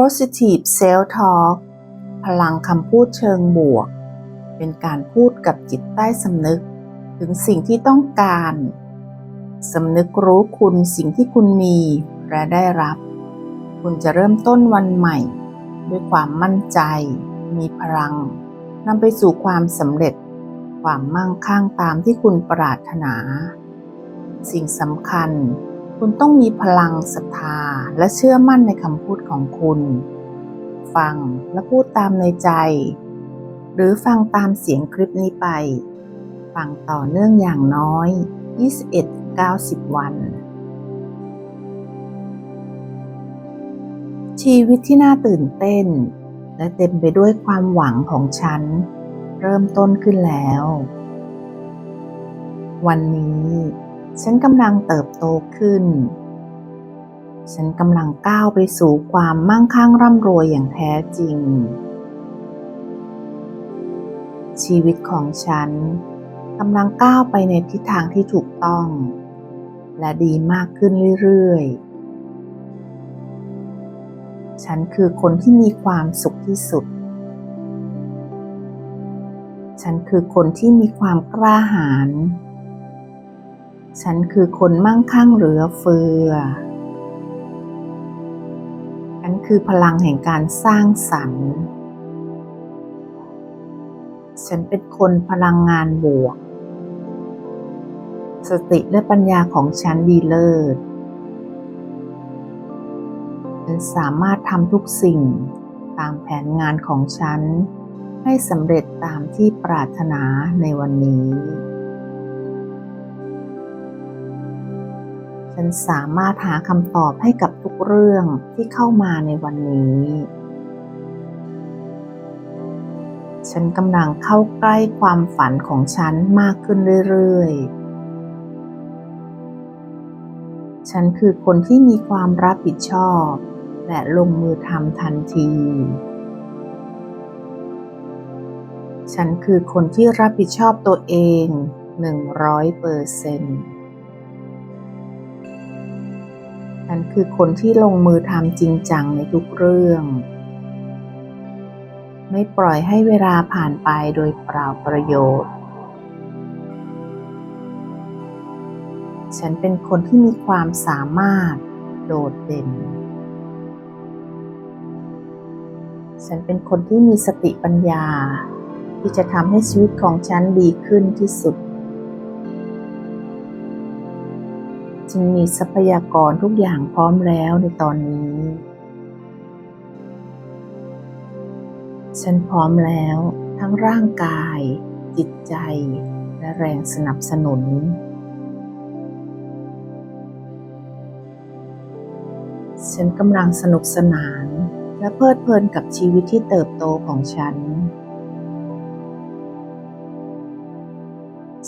Positive Self Talk พลังคำพูดเชิงบวก เป็นการพูดกับจิตใต้สำนึก ถึงสิ่งที่ต้องการสำนึกรู้คุณสิ่งที่คุณมีและได้รับ คุณจะเริ่มต้นวันใหม่ ด้วยความมั่นใจ มีพลังนำไปสู่ความสำเร็จ ความมั่งคั่งตามที่คุณปรารถนา สิ่งสำคัญ คุณต้องมีพลังศรัทธาและเชื่อมั่นในคำพูดของคุณ ฟังและพูดตามในใจ หรือฟังตามเสียงคลิปนี้ไป ฟังต่อเนื่องอย่างน้อย 21-90 วัน ชีวิตที่น่าตื่นเต้น และเต็มไปด้วยความหวังของฉัน เริ่มต้นขึ้นแล้ว วันนี้ ฉันกำลังเติบโตขึ้น ฉันกำลังก้าวไปสู่ความมั่งคั่งร่ำรวยอย่างแท้จริง ชีวิตของฉันกำลังก้าวไปในทิศทางที่ถูกต้อง และดีมากขึ้นเรื่อยๆ ฉันคือคนที่มีความสุขที่สุด ฉันคือคนที่มีความกล้าหาญ ฉันคือคนมั่งคั่งเหลือเฟือ ฉันคือพลังแห่งการสร้างสรรค์ ฉันเป็นคนพลังงานบวก สติและปัญญาของฉันดีเลิศ ฉันสามารถทำทุกสิ่งตามแผนงานของฉันให้สำเร็จตามที่ปรารถนาในวันนี้ ฉันสามารถหาคำตอบให้กับทุกเรื่องที่เข้ามาในวันนี้ ฉันกำลังเข้าใกล้ความฝันของฉันมากขึ้นเรื่อยๆ ฉันคือคนที่มีความรับผิดชอบ และลงมือทำทันที ฉันคือคนที่รับผิดชอบตัวเองหนึ่งร้อยเปอร์เซ็นต์ ฉันคือคนที่ลงมือทำจริงจังในทุกเรื่อง ไม่ปล่อยให้เวลาผ่านไปโดยเปล่าประโยชน์ ฉันเป็นคนที่มีความสามารถโดดเด่น ฉันเป็นคนที่มีสติปัญญา ที่จะทำให้ชีวิตของฉันดีขึ้นที่สุด จึงมีทรัพยากรทุกอย่างพร้อมแล้วในตอนนี้ ฉันพร้อมแล้ว ทั้งร่างกาย จิตใจ และแรงสนับสนุน ฉันกำลังสนุกสนาน และเพลิดเพลินกับชีวิตที่เติบโตของฉัน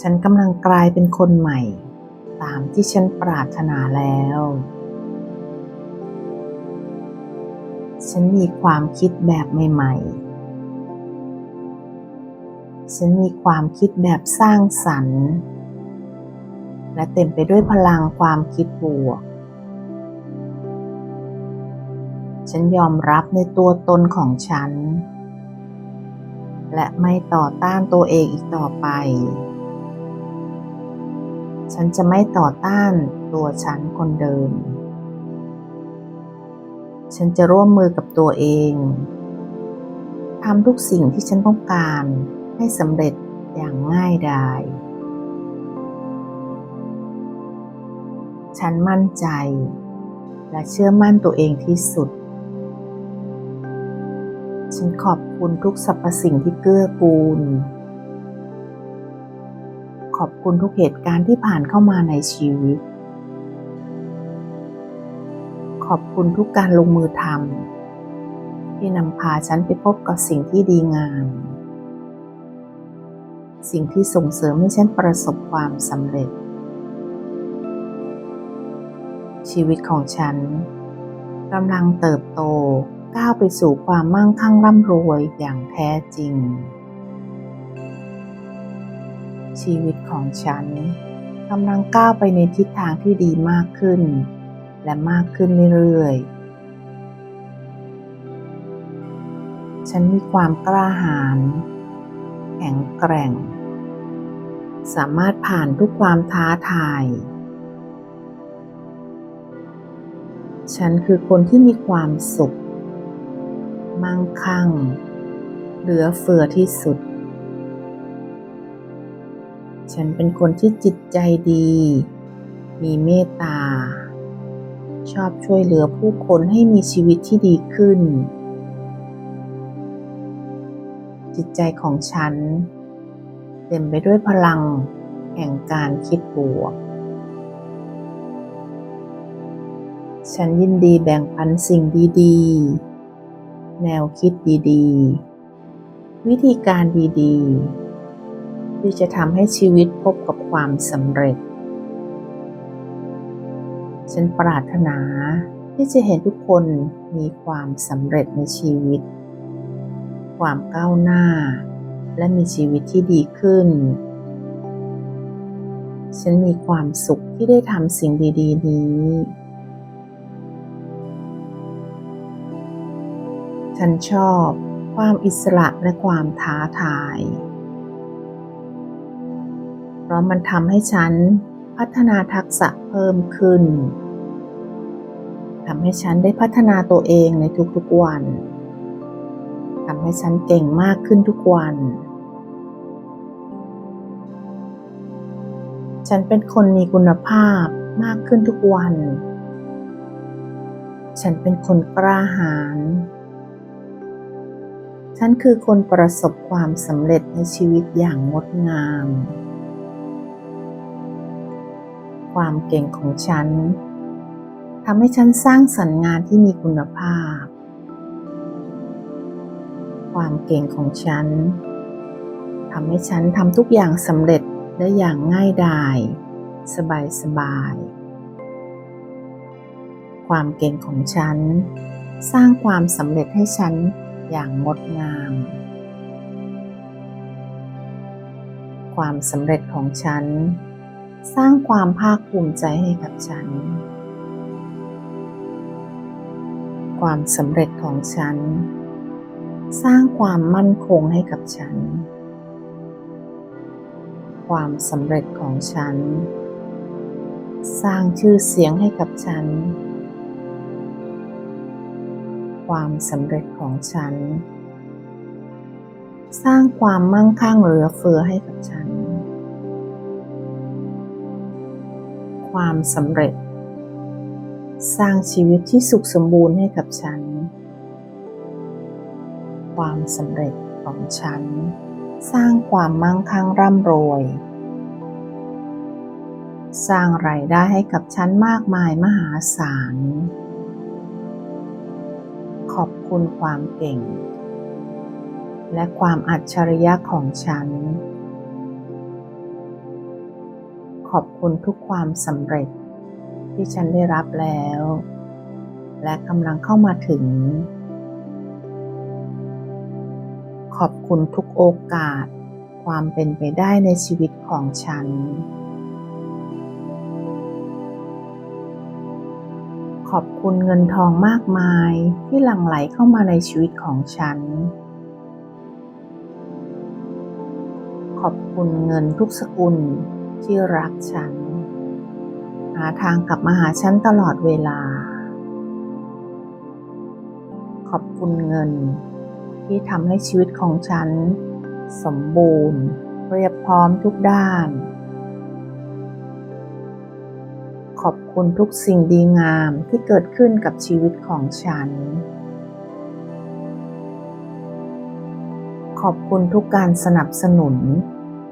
ฉันกำลังกลายเป็นคนใหม่ ตามที่ฉันปรารถนาแล้ว ฉันมีความคิดแบบใหม่ๆ ฉันมีความคิดแบบสร้างสรรค์ และเต็มไปด้วยพลังความคิดบวก ฉันยอมรับในตัวตนของฉัน และไม่ต่อต้านตัวเองอีกต่อไป ฉันจะไม่ต่อต้านตัวฉันคนเดิม ฉันจะร่วมมือกับตัวเองทำทุกสิ่งที่ฉันต้องการให้สำเร็จอย่างง่ายดาย ฉันมั่นใจ และเชื่อมั่นตัวเองที่สุด ฉันขอบคุณทุกสรรพสิ่งที่เกื้อกูล ขอบคุณทุกเหตุการณ์ที่ผ่านเข้ามาในชีวิต ขอบคุณทุกการลงมือทำที่นำพาฉันไปพบกับสิ่งที่ดีงาม สิ่งที่ส่งเสริมให้ฉันประสบความสำเร็จ ชีวิตของฉันกำลังเติบโตก้าวไปสู่ความมั่งคั่งร่ำรวยอย่างแท้จริง ชีวิตของฉันกำลังก้าวไปในทิศทางที่ดีมากขึ้น และมากขึ้นเรื่อยๆ ฉันมีความกล้าหาญแข็งแกร่ง สามารถผ่านทุกความท้าทาย ฉันคือคนที่มีความสุข มั่งคั่ง เหลือเฟือที่สุด ฉันเป็นคนที่จิตใจดี มีเมตตา ชอบช่วยเหลือผู้คนให้มีชีวิตที่ดีขึ้น จิตใจของฉัน เต็มไปด้วยพลังแห่งการคิดบวก ฉันยินดีแบ่งปันสิ่งดีๆ แนวคิดดีๆ วิธีการดีๆ ที่จะทำให้ชีวิตพบกับความสำเร็จ ฉันปรารถนาที่จะเห็นทุกคนมีความสำเร็จในชีวิต ความก้าวหน้า และมีชีวิตที่ดีขึ้น ฉันมีความสุขที่ได้ทำสิ่งดี ๆ นี้ ฉันชอบความอิสระและความท้าทาย เพราะมันทำให้ฉันพัฒนาทักษะเพิ่มขึ้นทำให้ฉันได้พัฒนาตัวเองในทุกๆวันทำให้ฉันเก่งมากขึ้นทุกวัน ฉันเป็นคนมีคุณภาพมากขึ้นทุกวัน ฉันเป็นคนกล้าหาญ ฉันคือคนประสบความสำเร็จในชีวิตอย่างงดงาม ความเก่งของฉันทำให้ฉันสร้างสรรค์งานที่มีคุณภาพ ความเก่งของฉันทำให้ฉันทำทุกอย่างสำเร็จได้อย่างง่ายดาย สบายสบาย ความเก่งของฉัน สร้างความสำเร็จให้ฉันอย่างงดงาม ความสำเร็จของฉัน สร้างความภาคภูมิใจให้กับฉัน ความสำเร็จของฉัน สร้างความมั่นคงให้กับฉัน ความสำเร็จของฉัน สร้างชื่อเสียงให้กับฉัน ความสำเร็จของฉัน สร้างความมั่งคั่งเหลือเฟือให้กับฉัน ความสำเร็จ สร้างชีวิตที่สุขสมบูรณ์ให้กับฉัน ความสำเร็จของฉัน สร้างความมั่งคั่งร่ำรวย สร้างไรายได้ให้กับฉันมากมายมหาศาล ขอบคุณความเก่ง และความอัจฉริยะของฉัน ขอบคุณทุกความสำเร็จ ที่ฉันได้รับแล้ว และกำลังเข้ามาถึง ขอบคุณทุกโอกาส ความเป็นไปได้ในชีวิตของฉัน ขอบคุณเงินทองมากมายที่หลั่งไหลเข้ามาในชีวิตของฉันขอบคุณเงินทุกสกุล ที่รักฉัน หาทางกลับมาหาฉันตลอดเวลา ขอบคุณเงินที่ทำให้ชีวิตของฉัน สมบูรณ์ เรียบพร้อมทุกด้าน ขอบคุณทุกสิ่งดีงามที่เกิดขึ้นกับชีวิตของฉัน ขอบคุณทุกการสนับสนุน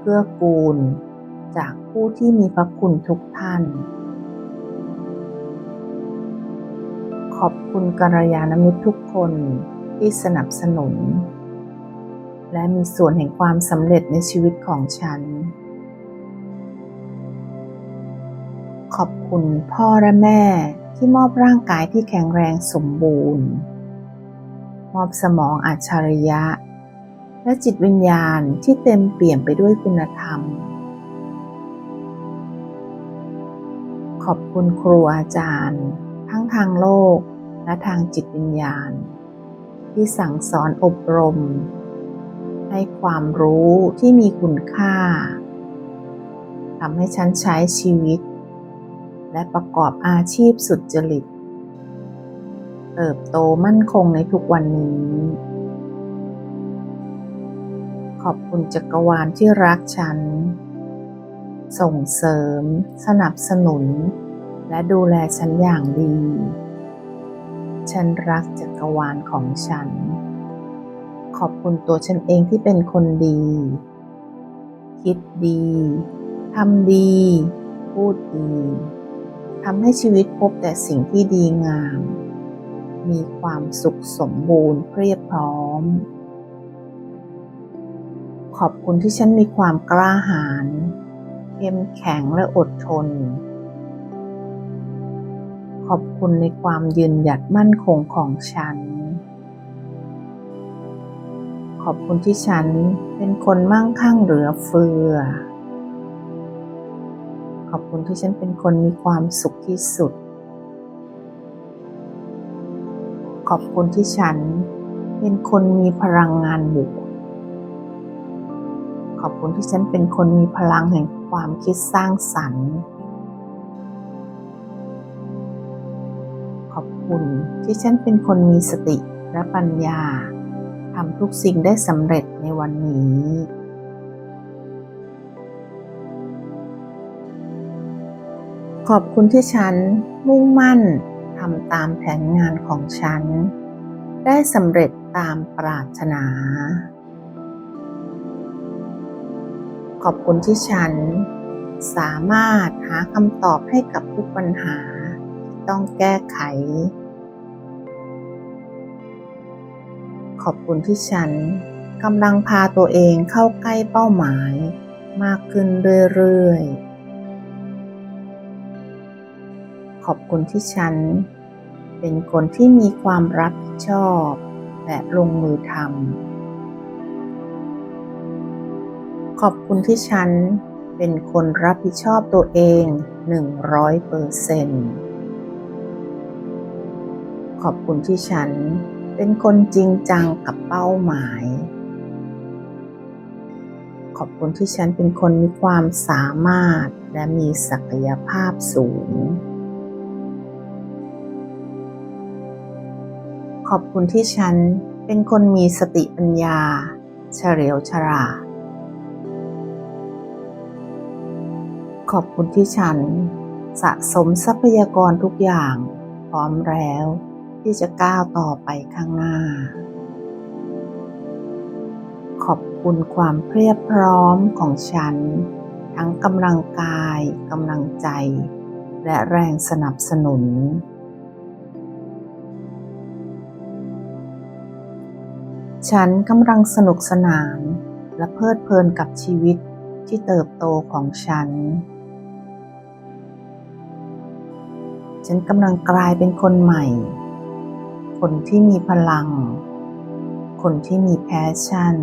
เกื้อกูล จากผู้ที่มีพระคุณทุกท่าน ขอบคุณกัลยาณมิตรทุกคนที่สนับสนุน และมีส่วนแห่งความสำเร็จในชีวิตของฉัน ขอบคุณพ่อและแม่ที่มอบร่างกายที่แข็งแรงสมบูรณ์ มอบสมองอัจฉริยะ และจิตวิญญาณที่เต็มเปี่ยมไปด้วยคุณธรรม ขอบคุณครูอาจารย์ ทั้งทางโลกและทางจิตวิญญาณ ที่สั่งสอนอบรม ให้ความรู้ที่มีคุณค่าทำให้ฉันใช้ชีวิต และประกอบอาชีพสุดจริต เติบโตมั่นคงในทุกวันนี้ ขอบคุณจักรวาลที่รักฉัน ส่งเสริม สนับสนุน และดูแลฉันอย่างดี ฉันรักจักรวาลของฉัน ขอบคุณตัวฉันเองที่เป็นคนดี คิดดีทำดี พูดดีทำให้ชีวิตพบแต่สิ่งที่ดีงาม มีความสุขสมบูรณ์เพียบพร้อม ขอบคุณที่ฉันมีความกล้าหาญ เข้มแข็งและอดทน ขอบคุณในความยืนหยัดมั่นคงของฉัน ขอบคุณที่ฉันเป็นคนมั่งคั่งเหลือเฟือ ขอบคุณที่ฉันเป็นคนมีความสุขที่สุด ขอบคุณที่ฉันเป็นคนมีพลังงานบวก อบคุณที่ฉันเป็นคนมีพลังแห่งความคิดสร้างสรรค์ ขอบคุณที่ฉันเป็นคนมีสติและปัญญาทำทุกสิ่งได้สำเร็จในวันนี้ ขอบคุณที่ฉันมุ่งมั่นทำตามแผนงานของฉัน ได้สำเร็จตามปรารถนา ขอบคุณที่ฉัน สามารถหาคำตอบให้กับทุกปัญหาที่ต้องแก้ไข ขอบคุณที่ฉันกำลังพาตัวเองเข้าใกล้เป้าหมายมากขึ้นเรื่อยๆ ขอบคุณที่ฉัน เป็นคนที่มีความรับผิดชอบและลงมือทำ ขอบคุณที่ฉันเป็นคนรับผิดชอบตัวเองหนึ่งร้อยเปอร์เซนต์ขอบคุณที่ฉันเป็นคนจริงจังกับเป้าหมาย ขอบคุณที่ฉันเป็นคนมีความสามารถและมีศักยภาพสูง ขอบคุณที่ฉันเป็นคนมีสติปัญญา เฉลียวฉลาด ขอบคุณที่ฉัน สะสมทรัพยากรทุกอย่าง พร้อมแล้วที่จะก้าวต่อไปข้างหน้า ขอบคุณความเพียบพร้อมของฉัน ทั้งกำลังกายกำลังใจ และแรงสนับสนุน ฉันกำลังสนุกสนานและเพลิดเพลินกับชีวิตที่เติบโตของฉัน ฉันกำลังกลายเป็นคนใหม่ คนที่มีพลัง คนที่มีแพชชั่น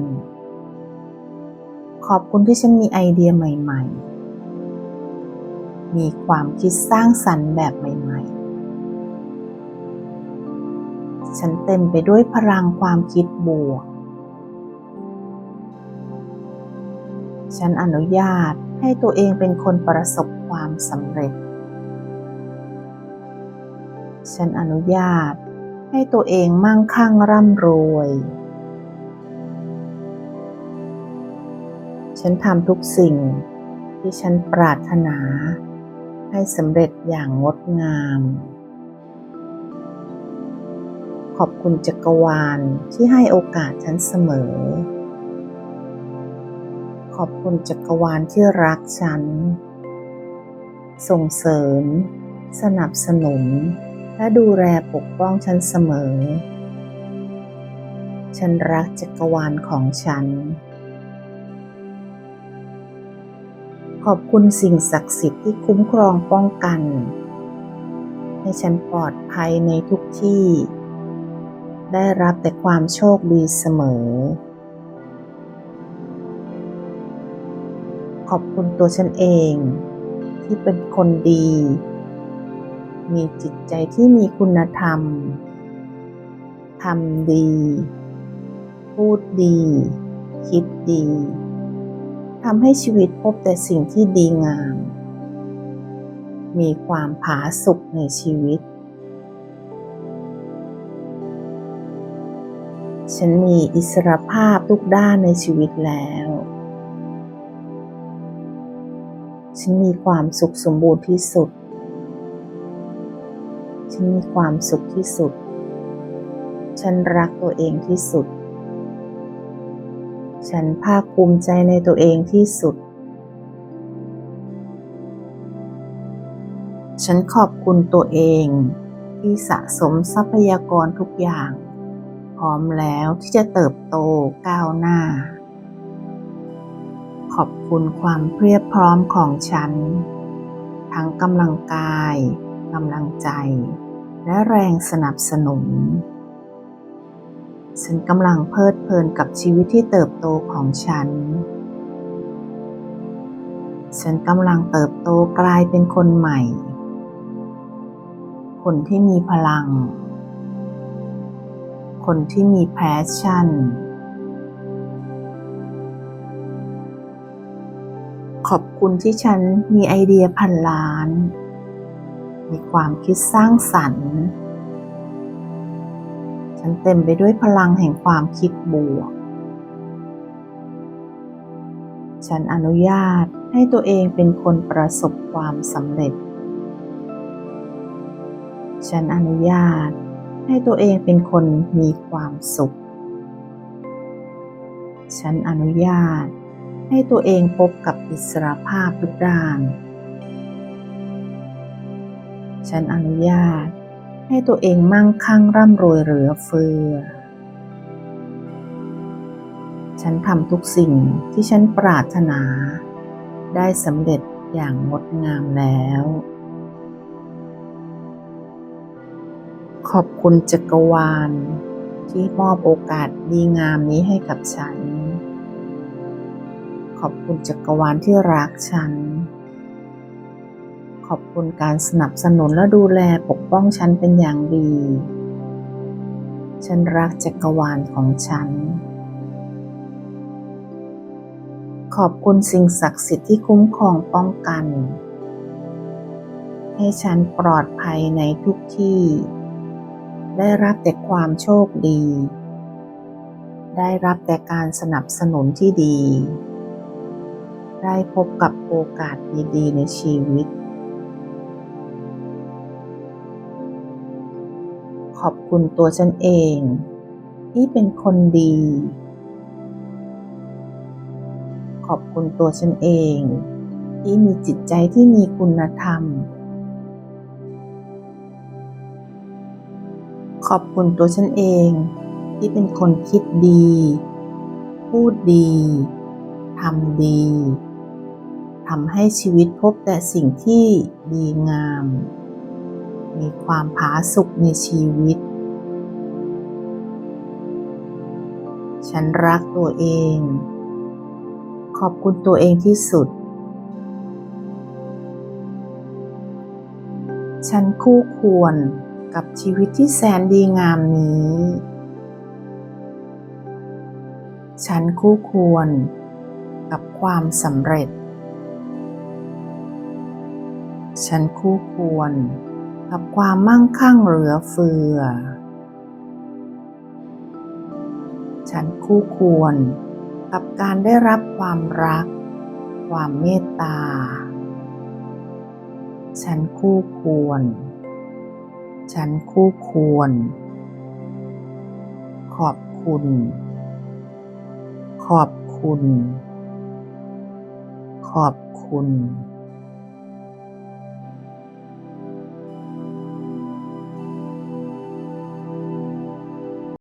ขอบคุณที่ฉันมีไอเดียใหม่ ๆ มีความคิดสร้างสรรค์แบบใหม่ ๆ ฉันเต็มไปด้วยพลังความคิดบวก ฉันอนุญาตให้ตัวเองเป็นคนประสบความสำเร็จ ฉันอนุญาตให้ตัวเองมั่งคั่งร่ำรวย ฉันทำทุกสิ่งที่ฉันปรารถนา ให้สำเร็จอย่างงดงาม ขอบคุณจักรวาลที่ให้โอกาสฉันเสมอ ขอบคุณจักรวาลที่รักฉัน ส่งเสริม สนับสนุน และดูแลปกป้องฉันเสมอ ฉันรักจักรวาลของฉัน ขอบคุณสิ่งศักดิ์สิทธิ์ที่คุ้มครองป้องกัน ให้ฉันปลอดภัยในทุกที่ ได้รับแต่ความโชคดีเสมอ ขอบคุณตัวฉันเอง ที่เป็นคนดี มีจิตใจที่มีคุณธรรม ทำดี พูดดี คิดดีทำให้ชีวิตพบแต่สิ่งที่ดีงาม มีความผาสุกในชีวิต ฉันมีอิสรภาพทุกด้านในชีวิตแล้ว ฉันมีความสุขสมบูรณ์ที่สุด ฉันมีความสุขที่สุด ฉันรักตัวเองที่สุด ฉันภาคภูมิใจในตัวเองที่สุด ฉันขอบคุณตัวเองที่สะสมทรัพยากรทุกอย่าง พร้อมแล้วที่จะเติบโตก้าวหน้า ขอบคุณความเพียบพร้อมของฉัน ทั้งกำลังกายกำลังใจ และแรงสนับสนุน ฉันกำลังเพลิดเพลินกับชีวิตที่เติบโตของฉัน ฉันกำลังเติบโตกลายเป็นคนใหม่ คนที่มีพลัง คนที่มีแพชชั่น ขอบคุณที่ฉันมีไอเดียพันล้าน มีความคิดสร้างสรรค์ ฉันเต็มไปด้วยพลังแห่งความคิดบวก ฉันอนุญาตให้ตัวเองเป็นคนประสบความสำเร็จ ฉันอนุญาตให้ตัวเองเป็นคนมีความสุข ฉันอนุญาตให้ตัวเองพบกับอิสรภาพทุกด้าน ฉันอนุญาตให้ตัวเองมั่งคั่งร่ำรวยเหลือเฟือ ฉันทำทุกสิ่งที่ฉันปรารถนา ได้สำเร็จอย่างงดงามแล้ว ขอบคุณจักรวาล ที่มอบโอกาสดีงามนี้ให้กับฉัน ขอบคุณจักรวาลที่รักฉัน อบคุณการสนับสนุนและดูแลปกป้องฉันเป็นอย่างดี ฉันรักจักรวาลของฉัน ขอบคุณสิ่งศักดิ์สิทธิ์ที่คุ้มครองป้องกัน ให้ฉันปลอดภัยในทุกที่ ได้รับแต่ความโชคดี ได้รับแต่การสนับสนุนที่ดีได้พบกับโอกาสดีๆในชีวิต ขอบคุณตัวฉันเอง ที่เป็นคนดี ขอบคุณตัวฉันเอง ที่มีจิตใจที่มีคุณธรรม ขอบคุณตัวฉันเอง ที่เป็นคนคิดดี พูดดีทำดีทำให้ชีวิตพบแต่สิ่งที่ดีงาม มีความผาสุกในชีวิต ฉันรักตัวเอง ขอบคุณตัวเองที่สุด ฉันคู่ควรกับชีวิตที่แสนดีงามนี้ ฉันคู่ควรกับความสำเร็จ ฉันคู่ควร กับความมั่งคั่งเหลือเฟือ ฉันคู่ควรกับการได้รับความรัก ความเมตตา ฉันคู่ควร ฉันคู่ควร ขอบคุณ ขอบคุณ ขอบคุณ